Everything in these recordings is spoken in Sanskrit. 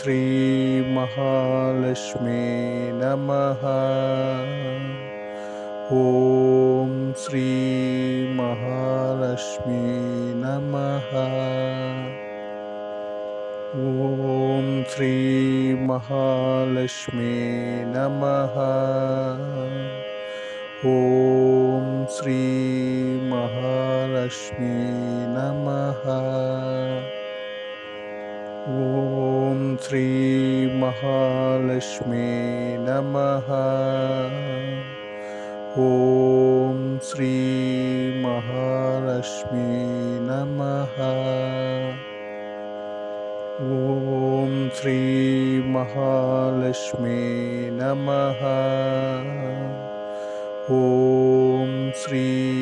श्रीमहालक्ष्मी नमः। ॐ श्रीमहालक्ष्मी नमः। ॐ श्रीमहालक्ष्मी नमः। ॐ श्रीमहालक्ष्मी नमः श्रीमहालक्ष्मी नमः। ॐ श्रीमहालक्ष्मी नमः। ॐ श्रीमहालक्ष्मी नमः। ॐ श्रीमहालक्ष्मी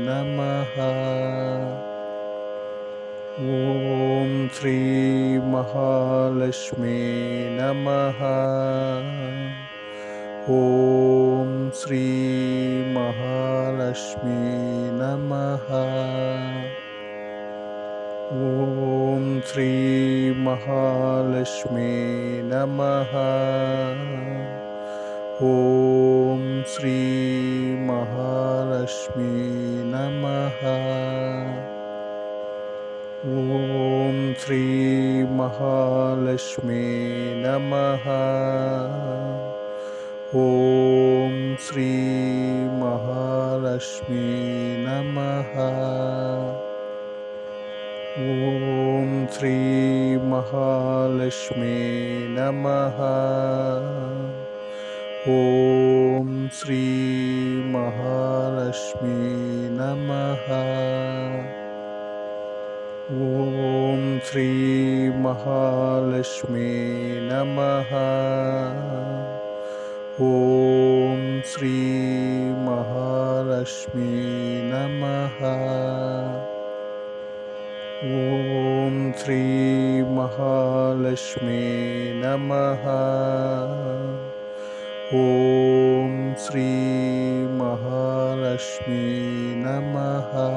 नमः। ॐ श्रीमहालक्ष्मी नमः। ॐ श्रीमहालक्ष्मी नमः। ॐ श्रीमहालक्ष्मी नमः। ॐ श्रीमहालक्ष्मी नमः। ॐ श्रीमहालक्ष्मी नमः। ॐ श्रीमहालक्ष्मी नमः। ॐ श्रीमहालक्ष्मी नमः। ॐ श्रीमहालक्ष्मी नमः। श्रीमहालक्ष्मी नमः। ॐ श्रीमहालक्ष्मी नमः। ॐ श्रीमहालक्ष्मी नमः। ॐ श्रीमहालक्ष्मी नमः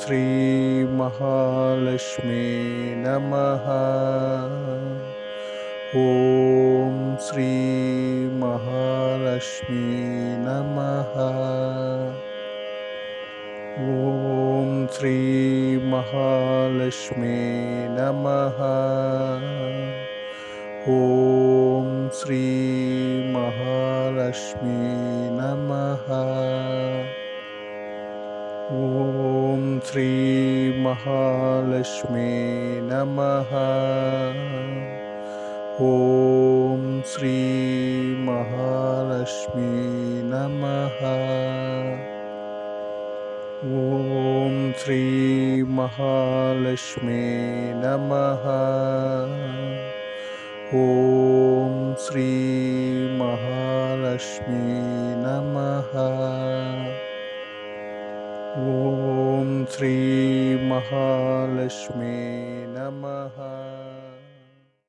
श्रीमहालक्ष्मी नमः। ॐ श्रीमहालक्ष्मी नमः। ॐ श्रीमहालक्ष्मी नमः। ॐ श्रीमहालक्ष्मी नमः श्रीमहालक्ष्मी नमः। ॐ श्रीमहालक्ष्मी नमः। ॐ श्रीमहालक्ष्मी नमः। ॐ श्रीमहालक्ष्मी नमः श्रीमहालक्ष्मी नमः